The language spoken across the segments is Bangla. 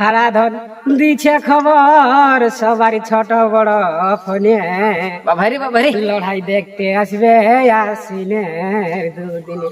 হারাধন দিছে খবর সবারই ছোট বড় ফোনে। বাবারি বাবারি। লড়াই দেখতে আসবে আসিনে দুদিনে।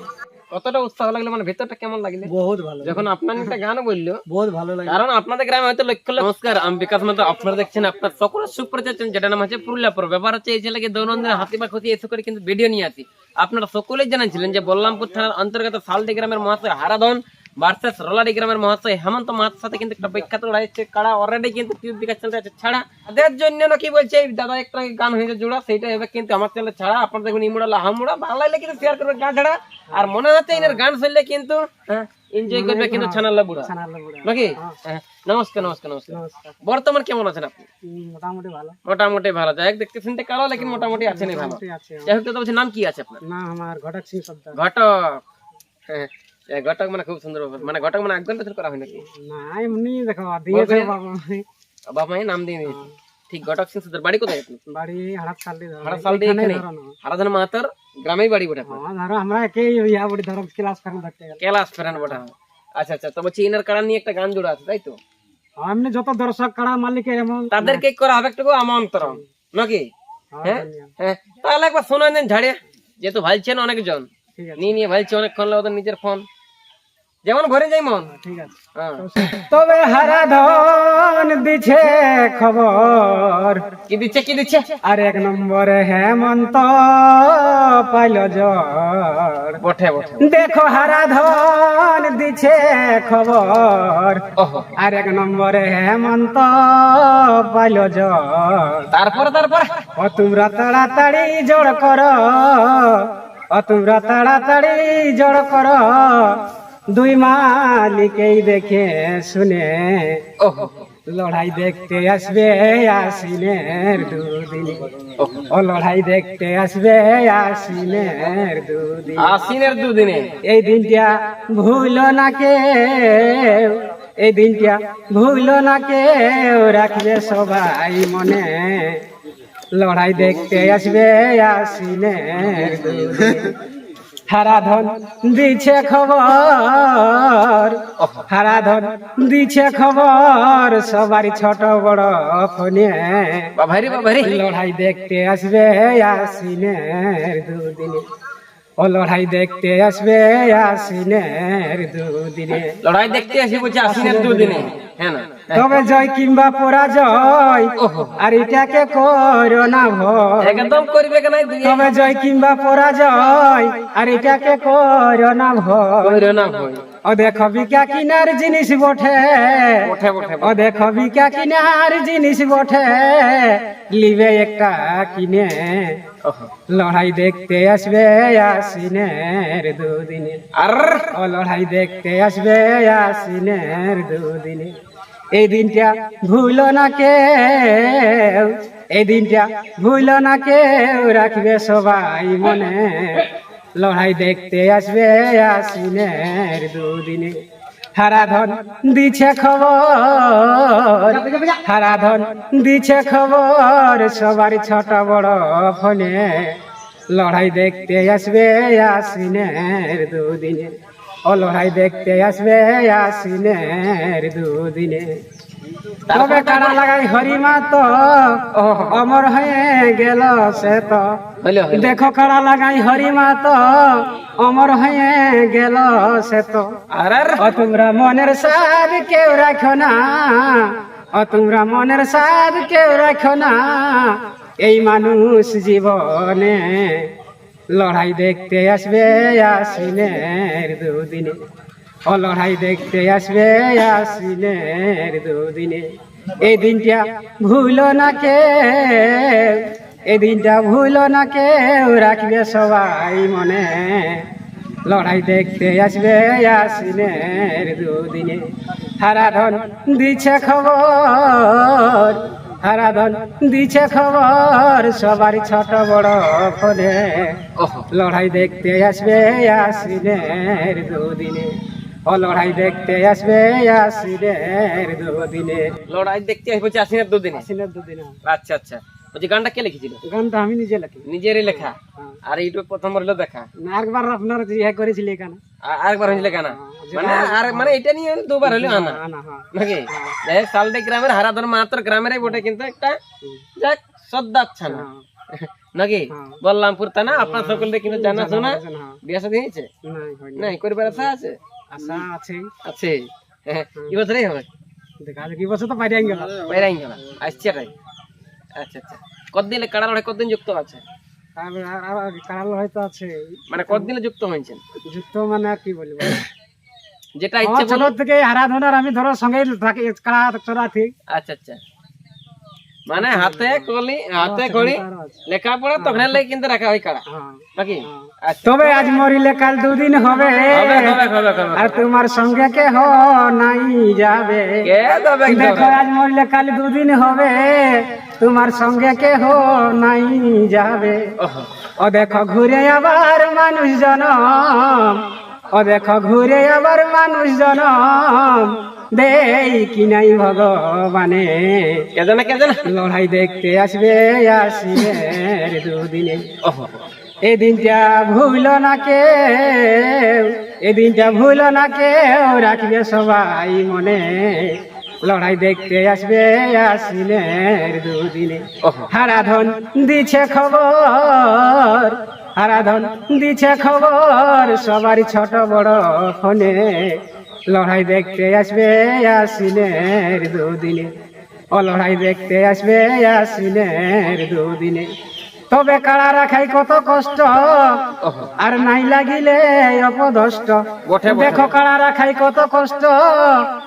কতটা উৎসাহ লাগল মানে ভেতরটা কেমন লাগল? বহুত ভালো। যখন আপনার একটা গান বলল বহুত ভালো লাগে কারণ আপনাদের গ্রামে হয়তো লক্ষ্য নমস্কার আমি বিকাশ মাত্র আপনারা দেখছেন আপনার সকলের সুপরিচয় channel, যেটা নাম হচ্ছে পুরুলিয়া পর ব্যাপার হচ্ছে এই ছেলেকে দৈনন্দিন হাতি বা ক্ষতি এসে করে কিন্তু ভিডিও নিয়ে আসি। আপনারা সকলেই জানাচ্ছিলেন যে বল্লামপুর থানার অন্তর্গত সালদি গ্রামের মহাশয় হারাধন ভার্সেস রোলাডি গ্রামের মহাশয় হেমন্ত মাহাতোর সাথে কিন্তু একটা বিখ্যাত লড়াই হচ্ছে। কাড়া অলরেডি কিন্তু টিউব বিকাশ চ্যানেল আছে ছাড়া। তাদের জন্য নাকি বলছে দাদা একটা গান হয়েছে জোড়া সেইটা হবে কিন্তু আমার চ্যানেল ছাড়া। আপনারা দেখুন ইমুড়া লাহামুড়া ভালো লাগলে কিন্তু শেয়ার করবে গান ছাড়া। আর মনে হচ্ছে এনার গান শুনলে কিন্তু এনজয় করবে কিন্তু ছানাল্লা বুড়া। নাকি? হ্যাঁ, নমস্কার নমস্কার নমস্কার। নমস্কার। বর্তমান কেমন আছেন আপনি? মোটামুটি ভালো। মোটামুটি ভালো। যাই দেখতে শুনতে কালো লেকিন মোটামুটি আছেন ভালো। যাই হোক দাদা নাম কি আছে আপনার? না আমার ঘটক সিং সর্দার। ঘটক। হ্যাঁ, ঘটক মানে খুব সুন্দর ব্যাপার। মানে ঘটক মানে একজন পেছন করা হয় নাকি? না এমনি দেখো দিয়েছে বাবা বাবা নাম দিয়ে দিয়েছে ঠিক ঘটক সিং সুন্দর। বাড়ি কোথায় আপনি বাড়ি এখানে মাহাতর গ্রামেই বাড়ি বটে হ্যাঁ, ধরো আমরা ইয়া বড়ি ধরো ক্লাস ধরতে গেলে। কেলাস ফেরান বটে। আচ্ছা আচ্ছা তো বলছি ইনার কাড়া নিয়ে একটা গান জোড়া আছে তাই তো? এমনি যত দর্শক কাড়া মালিকের এমন তাদেরকে করা হবে একটু আমন্ত্রণ নাকি? হ্যাঁ হ্যাঁ? তাহলে একবার শোনান দেন ঝাড়ে। যেহেতু ভালছেন অনেকজন। নিয়ে নিয়ে ভালছে অনেকক্ষণ ওদের নিজের ফোন। যেমন ঘরে যাই মন ঠিক আছে। হ্যাঁ। তবে হারাধন দিছে খবর। কি দিচ্ছে কি দিচ্ছে? আর এক নম্বরে হেমন্ত পাইল জ্বর। বঠে বঠে দেখো হারাধন দিছে খবর। আর এক নম্বরে হেমন্ত পাইল জ্বর। তারপরে তারপরে? ও তোমরা তাড়াতাড়ি জড় কর। ও তোমরা তাড়াতাড়ি জড় কর। দুই মালিকেই দেখে শুনে। লড়াই দেখতে আসবে আসিনের দুদিন। ও লড়াই দেখতে আসবে আসিনের দুদিন। আশ্বিনের দুদিনে। এই দিনটা ভুল না কেউ। এই দিনটা ভুল না কেউ রাখবে সবাই মনে। লড়াই দেখতে আসবে আসিনের দুদিনে। হারাধন দিছে খবর। হারাধন দিছে খবর সবারই ছোট বড় ফোনে। লড়াই দেখতে আসবে আসিনের দুদিনে। ও লড়াই দেখতে আসবে আসিনের দুদিনে। লড়াই দেখতে আসবে আশ্বিনের দুদিনে। হ্যাঁ না। তবে জয় কিংবা পরাজয় আর এটাকে করো না ভয়। একদম করবে কেন তবে জয় কিংবা পরাজয় আর এটাকে করো না ভয়। কইরো না ভয়। ও দেখো বিকা কিনার জিনিস বঠে বঠে ও দেখো বিকা কিনার জিনিস বটে। লিবে একটা কিনে। লড়াই দেখতে আসবে আসিনের দুদিনে। আর ও লড়াই দেখতে আসবে আসিনের দুদিনে। এই দিনটা ভুল না কেউ এই দিনটা ভুল না কেউ, রাখবে সবাই মনে। লড়াই দেখতে আসবে আসিনের দুদিনে। হারাধন দিছে খবর, হারাধন দিছে খবর সবার ছোট বড় ফোনে। লড়াই দেখতে আসবে আসিনের দুদিনে। ও লড়াই দেখতে আসবে আসিনের দুদিনে। তবে কারা লাগাই হরিমা তো অমর হয়ে গেল সে তো। দেখো কারা লাগাই হরিমা তো অমর হয়ে গেল সে তো। তোমরা মনের সাদ কেউ রাখো না। ও তোমরা মনের সাদ কেউ রাখো না। এই মানুষ জীবনে লড়াই দেখতে আসবে আসিনের দুদিনে। ও লড়াই দেখতে আসবে আসিনের দুদিনে। এই দিনটা ভুল না কেউ, এই দিনটা ভুল না কেউ, রাখবে সবাই মনে। লড়াই দেখতে আসবে আসিনের দুদিনে। হারাধন দিছে খবর হারাধন দিছে খবর সবার ছোট বড় ফোনে লড়াই দেখতে আসবে আসিনের দুদিনে। ও লড়াই দেখতে আসবে আসিনের দুদিনে। লড়াই দেখতে আসবে আসিনের দুদিনে? আসিনের দুদিনে। আচ্ছা আচ্ছা। বলছি গানটা কে লিখেছিল? গানটা আমি নিজে লিখি। নিজেরই লেখা? হ্যাঁ। আর ইউটিউব প্রথম হলো দেখা? না, আপনার ইয়ে করেছিল এখানে আরেকবার হয়েছিল গানা? হ্যাঁ, মানে আর মানে এটা নিয়ে দুবার হলো আনা। হ্যাঁ। নাকি? যাই গ্রামের হারাধন মাত্র গ্রামেরই বটে কিন্তু একটা যাক শ্রদ্ধা না হ্যাঁ, নাকি? হ্যাঁ। বললামপুর থানা আপনার সকলকে কিন্তু জানা শোনা। হ্যাঁ। বিয়ে সাথে হয়েছে? নাই নাই আশা আছে? আশা আছে। আছে। হ্যাঁ, হবে? দেখা যাক কি বছর তো বাইরে গেল। গেল। আসছে তাই আচ্ছা আচ্ছা। কতদিন কাড়া লড়াই কতদিন যুক্ত আছে? আর আর- আর হয়তো আছে। মানে কতদিনে যুক্ত হয়েছেন? যুক্ত মানে আর কি বলব? যেটা ইচ্ছে ছোট থেকে হারাধনার আমি ধরো সঙ্গে থাকি কাড়া চড়া ঠিক আচ্ছা আচ্ছা। মানে হাতে কলি হাতে করি লেখাপড়া তখন লাগে কিন্তু রাখা হয় কাড়া। হ্যাঁ নাকি আচ্ছা। তবে আজ মরিলে কাল দুদিন হবে। আর তোমার সঙ্গে কে হ নাই যাবে। দেখো আজ মরিলে কাল দুদিন হবে। তোমার সঙ্গে কে হ নাই যাবে। ও দেখো ঘুরে আবার মানুষ জনম ও দেখো ঘুরে আবার মানুষ জনম দেই কি নাই ভগবানে। কে জানে লড়াই দেখতে আসবে আসিবে দুদিনে। ওহো, এই দিনটা ভুল না কেউ এই দিনটা ভুল না কেউ রাখবে সবাই মনে। লড়াই দেখতে আসবে আসিনের দুদিনে। হারাধন দিছে খবর হারাধন দিছে খবর সবারই ছোট বড় ফোনে। লড়াই দেখতে আসবে আসিনের দুদিনে। ও লড়াই দেখতে আসবে আসিনের দুদিনে। তবে কাড়া রাখাই কত কষ্ট। আর নাই লাগিলে অপদষ্ট। দেখো কাড়া রাখাই কত কষ্ট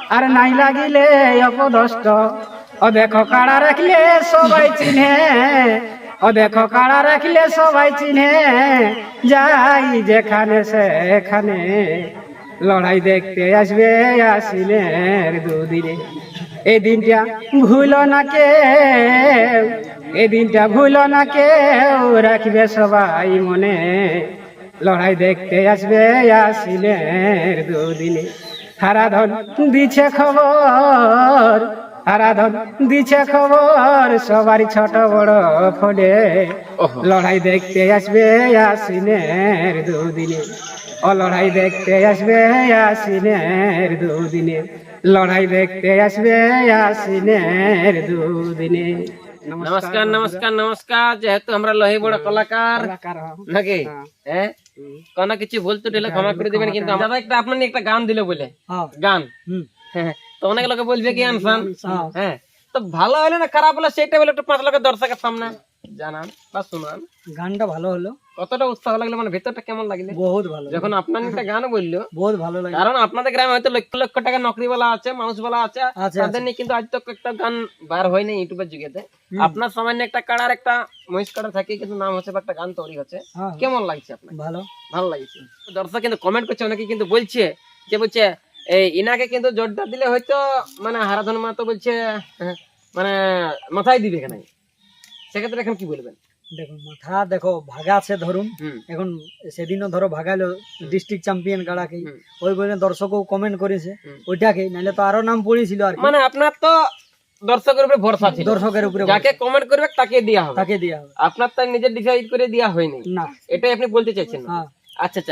আর নাই লাগিলে অপদষ্ট। ও দেখো কাড়া রাখলে সবাই চিনে ও দেখো কাড়া রাখলে সবাই চিনে। যাই যেখানে সেখানে লড়াই দেখতে আসবে আসিনের দুদিনে। এই দিনটা ভুলো না কেউ এই দিনটা ভুলো না কেউ, রাখবে সবাই মনে। লড়াই দেখতে আসবে আসিনের দুদিনে। হারাধন দিছে খবর হারাধন দিছে খবর সবারই ছোট বড় ফোনে। লড়াই দেখতে আসবে আসিনের দুদিনে। ও লড়াই দেখতে আসবে আসিনের দুদিনে। লড়াই দেখতে আসবে আসিনের দুদিনে। নমস্কার নমস্কার নমস্কার। যেহেতু আমরা লহি বড় কলাকার নাকি? হ্যাঁ। হ্যাঁ কোনো কিছু ভুলতে দিলে ক্ষমা করে দিবেন কিন্তু দাদা একটা আপনার একটা গান দিলে বলে। হ্যাঁ। গান। হ্যাঁ, তো অনেক লোকে বলবে কি আনসান? হ্যাঁ। হ্যাঁ। তো ভালো হলো না খারাপ হলো সেটা বলে একটু পাঁচ লোকের দর্শকের সামনে জানান বা শুনান। গানটা ভালো হলো। কতটা উৎসাহ লাগল মানে ভেতরটা কেমন লাগলে? বহুত ভালো যখন আপনার একটা গান বলল বহুত ভালো লাগে কারণ আপনাদের গ্রামে হয়তো লক্ষ লক্ষ টাকা নকরি বলা আছে মানুষ বলা আছে তাদের নিয়ে কিন্তু আজ তো একটা গান বার হয়নি ইউটিউবের যুগেতে। আপনার সামান্য একটা কাড়ার একটা মহিষ কাড়া থাকে কিন্তু নাম হচ্ছে বা একটা গান তৈরি হচ্ছে। হ্যাঁ। কেমন লাগছে আপনার? ভালো। ভালো লাগছে। দর্শক কিন্তু কমেন্ট করছে অনেকে কিন্তু বলছে যে বলছে এই ইনাকে কিন্তু জোরদার দিলে হয়তো মানে হারাধন মা তো বলছে মানে মাথায় দিবে এখানে। সেক্ষেত্রে এখন কি বলবেন? দেখো মাথা দেখো ভাগা আছে ধরুন। এখন সেদিনও ধরো ভাগালো ডিস্ট্রিক্ট চ্যাম্পিয়ন হুম। ওই বলে দর্শকও কমেন্ট করেছে। ওইটাকে নাহলে তো আরও নাম পড়েছিল আর মানে আপনার তো দর্শকের উপরে ভরসা ছিল। দর্শকের উপরে যাকে কমেন্ট করবে তাকে দেওয়া হবে। তাকে দেওয়া হবে। আপনার তার নিজের ডিসাইড করে দেওয়া হয়নি। না। এটাই আপনি বলতে চাইছেন হ্যাঁ। আচ্ছা আচ্ছা।